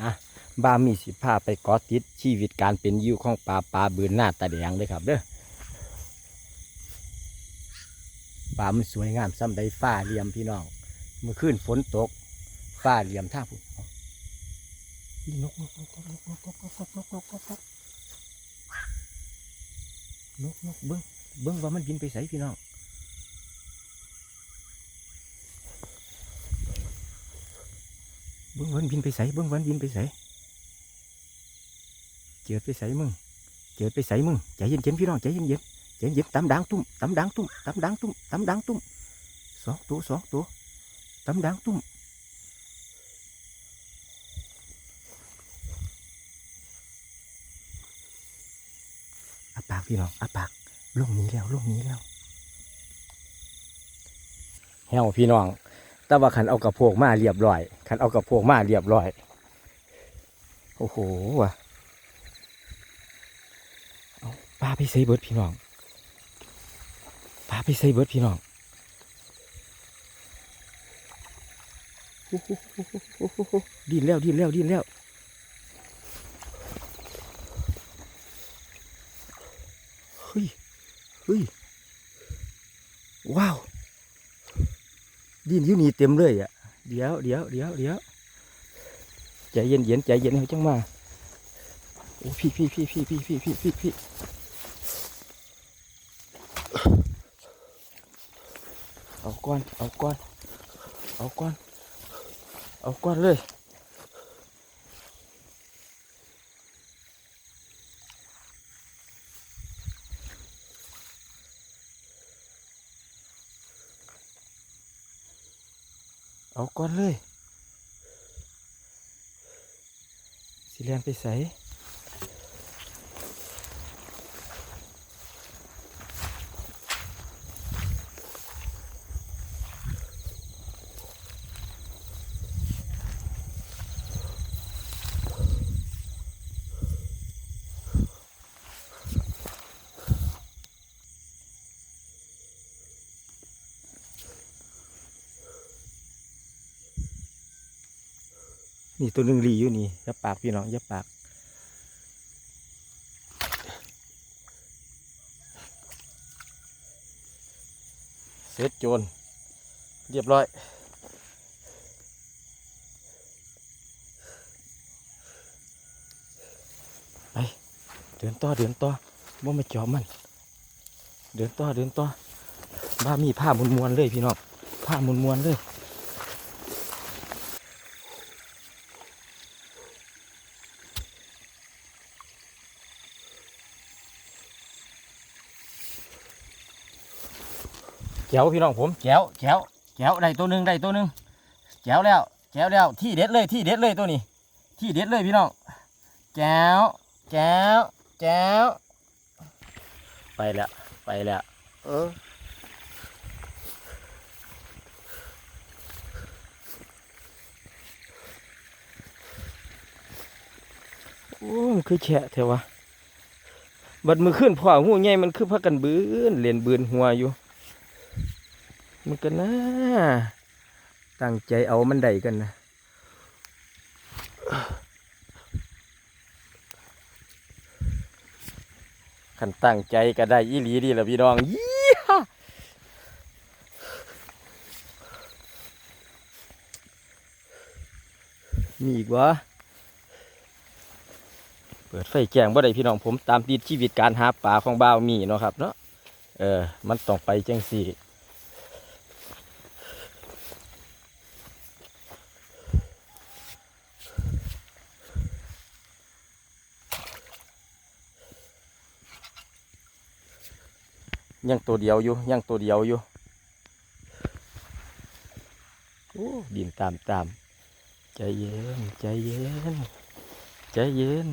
อะบ้ามีสิพาไปกาะติดชีวิตการเป็นยู่ของปลาปลาบืนหน้าตาแดงเลยครับเด้อปลามันสวยงามซ้ำใดฟ้าเหลี่ยมพี่น้องเมื่อคืนฝนตกฟ้าเหลี่ยมท่าผู้นกนกนกนกนกนกนกนกนกนกนกนกนกนกเบิ้งเบิ้งว่ามันบินไปไสพี่น้อง เบิ้งวันบินไปใส่เบิ้งวันบินไปใส่เจิดไปใส่มึงเจิดไปใส่มึงใจเย็นเย็นพี่น้องใจเย็นเย็นใจเย็นตำดังตุ้มตำดังตุ้มตำดังตุ้มตำดังตุ้มสองตัวสองตัวตำดังตุ้มอาปากพี่น้องอาปากลงนี้แล้วลงนี้แล้วแฮวพี่น้อง แต่ว่าขันเอากระโพกมาเรียบร้อย ขันเอากระโพกมาเรียบร้อย โอ้โหว่ะเอาปลาไปใส่เบิดพี่น้องปลาไปใส่เบิดพี่น้องดิ้นแล้วดิ้นแล้วดิ้นแล้วเฮ้ยเฮ้ยว้าวดินอยู่นี่เต็มเลยอะ เดี๋ยวเดี๋ยวเดี๋ยวเดี๋ยวใจเย็นเย็นใจเย็นเขาจังมาโอ้พี่พี่พี่พี่พี่พี่พี่พี่พี่เอาก้อนเอาก้อนเอาก้อนเอาก้อนเลย เอาก่อนเลย สิเลียนไปใส่ นี่ตัวหนึ่งรีอยู่นี่ย่าปากพี่น้องย่าปากเสร็จโจรเรียบร้อยไปเดินต่อเดินต่อว่าม่จอมัน เดินต่อเดินต่อบ้ามีผ้ามวนมวนๆเลยพี่น้องผ้ามวนมวนๆเลย จ๋วพี่น้องผมแจ๋วแจ๋วแจ๋วได้ตัวหนึ่งได้ตัวหนึ่งแจ๋วแล้วแจ๋วแล้วที่เด็ดเลยที่เด็ดเลยตัวนี้ ที่เด็ดเลยพี่น้องแจ๋วแจ๋วแจ๋วไปแล้วไปแล้วเออโอ้มันคือแฉะเถอะวะบัดมือขึ้นพ่อหูใหญ่มันคือพักกันบืนเล่นบืนหัวอยู่ มันกันนะตั้งใจเอามันได้กันนะขันตั้งใจก็ได้อีหลีดีละพี่น้องยี่ห้ามีอีกวะเปิดไฟแจ้งบ่ได้พี่น้องผมตามติดชีวิตการหาปลาของบ่าวมีเนาะครับเนาะเออ มันต้องไปจังสี่ ยังตัวเดียวอยู่ยังตัวเดียวอยู่โอ้ดินตามตามใจเย็นใจเย็นใจเย็น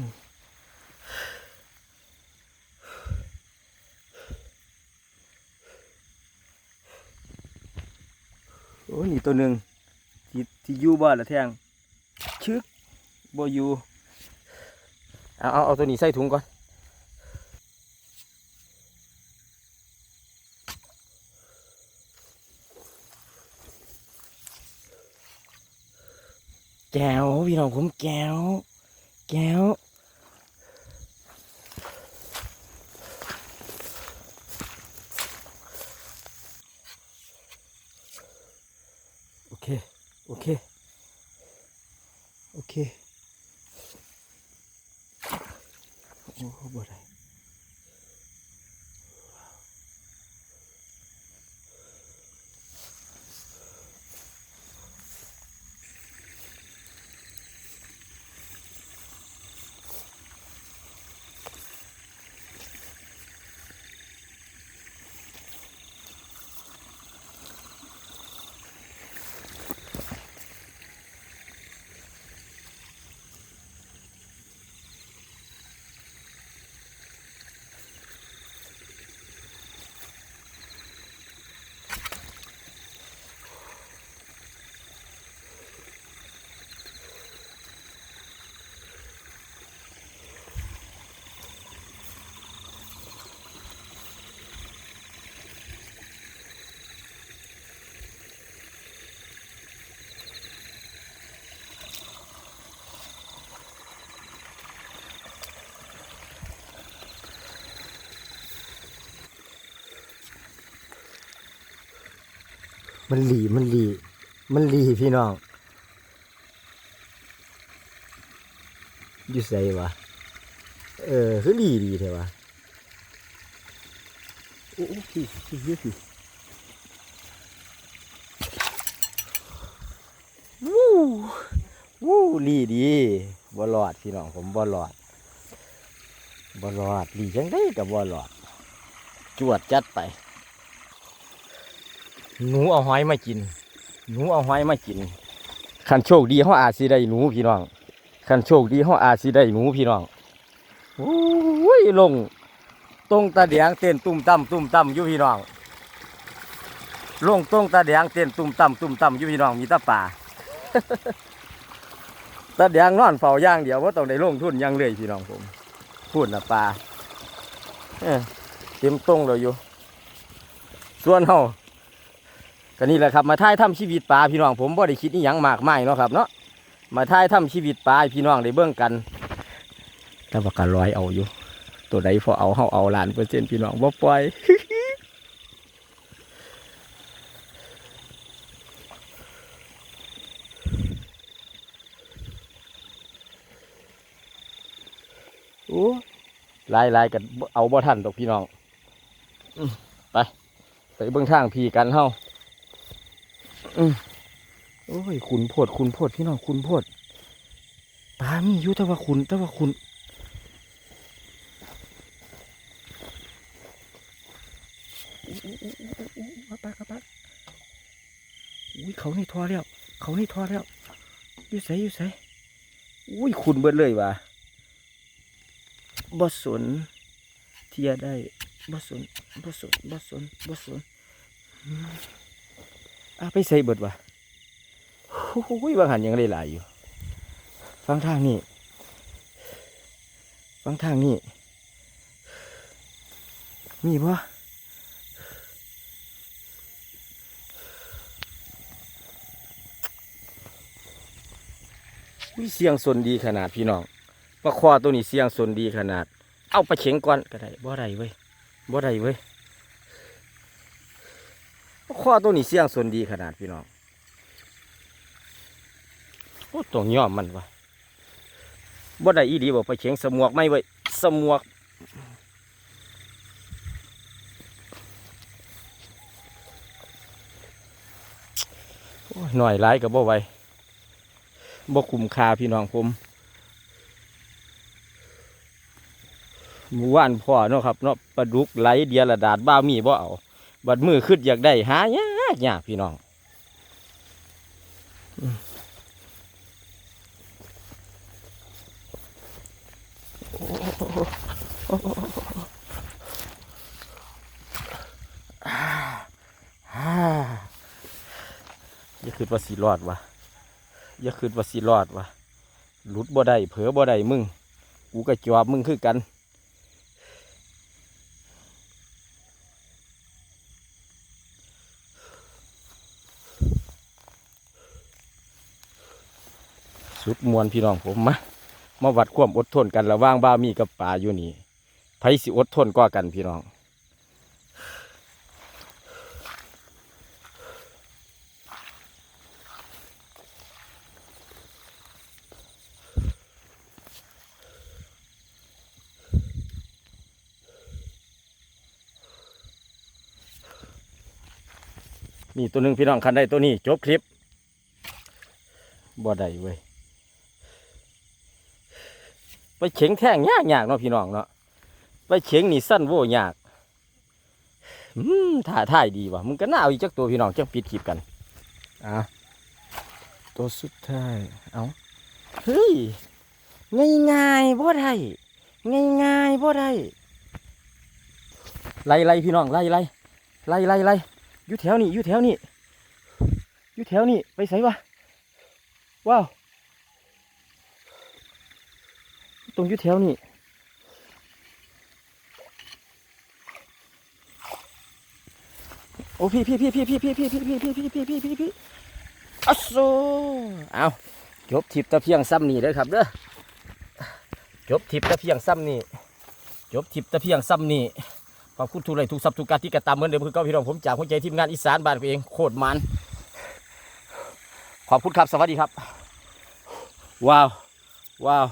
โอ้นี่ตัวหนึ่งที่ที่อยู่บ้านละแทงชึกบ่อยู่เอาเอาเอาตัวนี้ใส่ถุงก่อน แก้วพี่น้องผมแก้ว แก้วโอเค โอเค โอเค โอ้บ่ได้ มันหลีมันหลีมันหลีพี่น้องอยู่ใส่วะเออคือหลีดีเถอะวะโอ้โหพี่พี่พี่พี่วู้วู้หลีดีบ่รอดพี่น้องผมบ่รอดบ่รอดหลีจังได้กับบ่รอด จวดจัดไป หนูเอาหอยมากิน หนูเอาหอยมากินคันโชคดีเขาอาจสิได้หนูพี่น้องคันโชคดีเขาอาจสิได้หนูพี่น้องโอ้ยลงตรงตาแดงเต้นตุ่มต่ำตุ่มต่ำอยู่พี่น้องลงตรงตาแดงเต้นตุ่มต่ำตุ่มต่ำอยู่พี่น้องมีตาป่าตาแดงนอนเฝ้าอย่างเดียวว่าต้องได้ลงทุนยังเลยพี่น้องผม พูดนะป่าเอ้อเต็มตรงเลยอยู่ ส่วนเฮา ก็นี่แหละครับมาถ่ายทำชีวิตปลาพี่น้องผมบ่ได้คิดนี่ยังมากมายเนาะครับเนาะมาถ่ายทำชีวิตปลาพี่น้องได้เบิ่งกันแต่ว่าก็ร้อยเอาอยู่ ตัวใดพอเอาเฮาเอาหลานเปอร์เซ็นต์พี่น้องบ่ปล่อยโอ้ลายลายกันเอาบ่ทันดอกพี่น้องไปไปเบิ่งทางพี่กันเฮา อืมโอ้ยขุนโพดขุนโพดพี่น้องขุนโพดปลามีอยู่แต่ว่าขุนแต่ว่าขุนอู้ปลากระปลาอุ้ยเขานี่ทอแล้ว เขานี่ทอแล้วอยู่ใสอยู่ใสอุ้ยขุนเบิดเลยว่ะบ่สนเทียได้บ่สนบ่สนบ่สนบ่สน อาไปใส่เบิดวะโอ้ยบางหันยังได้หลายอยู่ ฟังทางนี้ฟังทางนี้มีปะวิเสียงสนดีขนาดพี่น้องปลาคอตัวนี้เสียงสนดีขนาด เอาไปเข็งก่อนก็ได้บ่ได้เว้ยบ่ได้เว้ย ข้อตัวนี้เสียงส่วนดีขนาดพี่น้องโอ้ตัวย่อมมันวะบ่ได้อีดีบอกไปเฉียงสมวกไม่ไว้สมวกหน่อยร้ายกับบ่ไหวบ่คุมคาพี่น้องผมหมู่ว่านพ่อเนาะครับเนาะปลาดุกไหลเดียระดาดบ้ามีบ่เอา บัดมือขึ้นอยากได้หายากยากพี่น้องอืมอ่าอ่าอย่าคิดว่าสีรอดวะอย่าคิดว่าสีรอดวะหลุดบ่ได้เผลอบ่ได้มึง กูก็จอบมึงคือกัน สุดมวนพี่น้องผมมามาวัดความอดทนกันระว่างบ้ามีกับป่าอยู่นี่ไผสิอดทนกว่ากันพี่น้องนี่ตัวหนึ่งพี่น้องคันได้ตัวนี้ จบคลิปบ่ได้เว้ย ไปเฉียงแท่งยากยากๆเนาะพี่น้องเนาะไปเฉียงนี่สั้นโว้ยากอืมท่าท่ายดีว่ะมึงก็น่าเอาอีกจักตัวพี่น้องจังปิดคลิปกันอะตัวสุดท้ายเอาเฮ้ยง่ายง่ายๆบ่ได้ง่ายง่ายๆบ่ได้ไล่ไล่พี่น้องไล่ไล่ไล่ไล่ไล่อยู่แถวนี้อยู่แถวนี้อยู่แถวนี้ไปใส่วะว้าว ตรงยู่แถวนี้โอ้พี่พี่พี่พี่พี่พี่พี่พี่พี่พี่พี่พี่พี่พี่อัโซเอาจบทิปตะเพียงซ้ำนี่เด้อครับเด้อจบทิปตะเพียงซ้ำนี่จบทิปตะเพียงซ้ำนี่ขอบคุณทุกไลค์ทุกซับทุกการที่กระตามเหมือนเดิมคือเก็พี่น้องผมจากหัวใจทีมงานอีสานบ้านเองโคตรมันขอบคุณครับสวัสดีครับ ว้าว ว้าว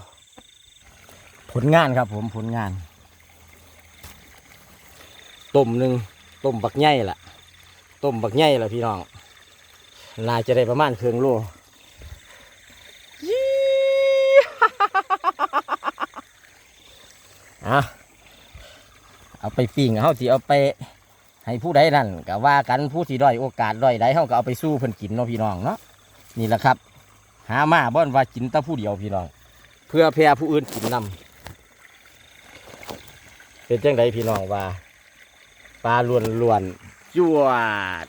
ผลงานครับ ผมผลงานต้มหนึ่งต้มบักใหญ่ล่ะต้มบักใหญ่ล่ะพี่น้องน่าจะได้ประมาณเครื่องโลยี่อะเอาไปปิ้งเฮาสิเอาไปให้ผู้ใดนั่นก็ว่ากันผู้ที่ด้อยโอกาสด้อยใดเฮาก็เอาไปสู้เพิ่นกินเนาะพี่น้องเนาะนี่แหละครับ หามาบ่อนว่ากินแต่ผู้เดียวพี่น้อง เพื่อแพร่ผู้อื่นกินนำ เป็นจังไดพี่น้องว่าปลาล้วนๆจวด